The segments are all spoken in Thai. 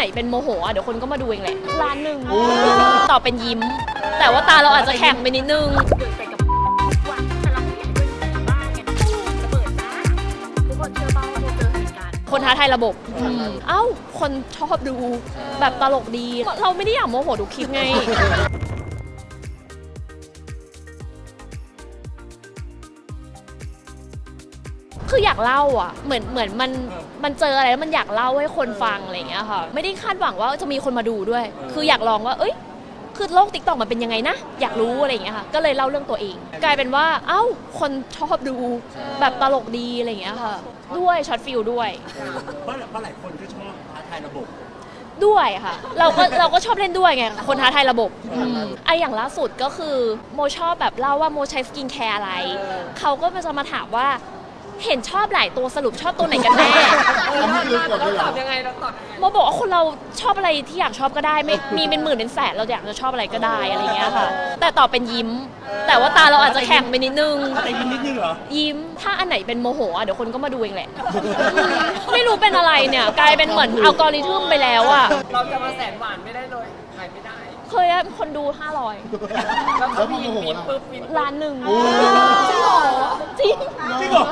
ไหนเป็นโมโหอะเดี๋ยวคนก็มาดูเองแหละล้านหนึ่งตอบเป็นยิ้ม แต่ว่าตาเราอาจจะแข็งไปนิดนึงเกิดไปกับวันแต่เราไม่อยากให้เกิดบ้านไงระเบิดจ้าทุกคนเชื่อบ้างว่าโมเจอเหตุการณ์คนท้าทายระบบอืมเอ้า คนชอบดูแบบตลกดี เราไม่ได้อยากโมโหทุกคลิปไง คืออยากเล่าอะ เหมือนเหมือนมันมันเจออะไรแล้วมันอยากเล่าให้คนฟังอะไรอย่างเงี้ยค่ะ ไม่ได้คาดหวังว่าจะมีคนมาดูด้วย คืออยากลองว่า เอ้ย คือโลกติ๊กต็อกมันเป็นยังไงนะ อยากรู้อะไรอย่างเงี้ยค่ะ ก็เลยเล่าเรื่องตัวเอง กลายเป็นว่า เอ้า คนชอบดูแบบตลกดีอะไรอย่างเงี้ยค่ะ ด้วยช็อตฟิลด้วย เพราะเพราะหลายคนก็ชอบท้าทายระบบ ด้วยค่ะ เราก็เราก็ชอบเล่นด้วยไง คนท้าทายระบบอืมไออย่างล่าสุดก็คือโมชอบแบบเล่าว่าโมใช้สกินแคร์อะไร เขาก็จะมาถามว่า เห็นชอบหลายตัวสรุปชอบตัวไหนกันแน่อันนี้คือกดเลยเหรอโมบอกว่าคนเราชอบอะไรที่อยากชอบก็ได้ไม่มีเป็นหมื่นเป็นแสนเราอยากจะชอบอะไรก็ได้อะไรเงี้ยค่ะ แต่ตอบเป็นยิ้ม แต่ว่าตาเราอาจจะแข็งไปนิดนึงต่ยิ้มนิดนึงเหรอ ยิ้มถ้าอันไหนเป็นโมโหอะเดี๋ยวคนก็มาดูเองแหละ ไม่รู้เป็นอะไรเนี่ย กลายเป็นเหมือนเอัลกอริทึมไปแล้วอะเราจะมาแสนหวานไม่ได้เลยขายไม่ได้เคยอะคนดู500แล้วแล้วพอมีโมโหมีล่ะ ปุ๊บมีล้านหนึ่งโอ้จริง จริงเหรอ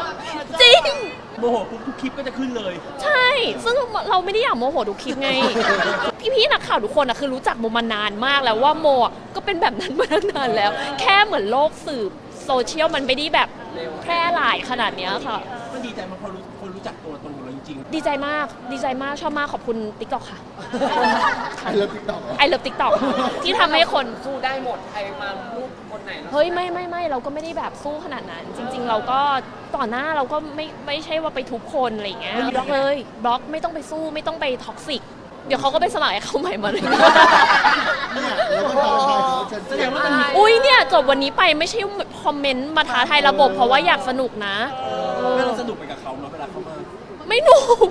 โมโหปุ๊บทุกคลิปก็จะขึ้นเลย ใช่ ซึ่งเราไม่ได้อยากโมโหทุกคลิปไง พี่ๆนักข่าวทุกคนอะคือรู้จักโมมานานมากแล้วว่าโมอะก็เป็นแบบนั้นมาตั้งนานแล้ว แค่เหมือนโลกสื่อโซเชียลมันไม่ได้แบบแพร่หลายขนาดเนี้ยค่ะ มันดีใจมากเพราะรู้คน รู้จักตัวตนของเราจริงดีใจมาก ดีใจมาก ชอบมาก ขอบคุณติ๊กต็อกค่ะใครเลิฟติ๊กต็อกไอเลิฟติ๊กต็อกที่ทำให้คน สู้ได้หมด ใครมารูปคนไหนเฮ้ยไม่ไม่ไม่เราก็ไม่ได้แบบสู้ขนาดนั้น จริง ๆ เราก็ต่อหน้าเราก็ไม่ไม่ใช่ว่าไปทุบคนอะไรอย่างเงี้ยบล็อกเลยบล็อกไม่ต้องไปสู้ไม่ต้องไปท็อกซิก เดี๋ยวเขาก็ไปสมัครให้เขาใหม่มาเลย เนี่ยแล้วก็ท้าทายเขาเชิญแสดงว่ามันมี อุ้ยเนี่ยจบวันนี้ไปไม่ใช่คอมเมนต์มาท้าทายระบบ เพราะว่าอยากสนุกนะ ไม่เราสนุกไปกับเขาเนาะเวลาเขามาไม่หนุก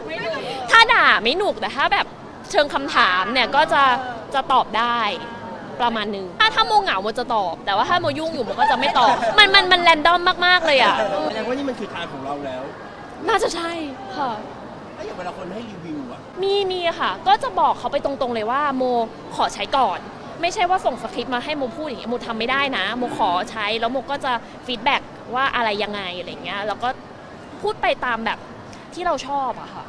ถ้าด่าไม่หนุกแต่ถ้าแบบเชิงคำถามเนี่ยก็จะจะตอบได้ประมาณนึง ถ้าถ้าโมเหงาโมจะตอบ แต่ว่าถ้าโมยุ่งอยู่โมก็จะไม่ตอบ มันมันมันแรนดอมมากๆเลยอะ แสดงว่านี่มันคือทางของเราแล้วน่าจะใช่ค่ะถ้าอย่างเวลาคนให้รีวิวอะมีมีค่ะ ก็จะบอกเขาไปตรงๆเลยว่าโมขอใช้ก่อน ไม่ใช่ว่าส่งสคริปต์มาให้โมพูดอย่างเงี้ยโมทำไม่ได้นะ โมขอใช้แล้วโมก็จะฟีดแบ็กว่าอะไรยังไงอะไรเงี้ยแล้วก็ พูดไปตามแบบที่เราชอบอะค่ะ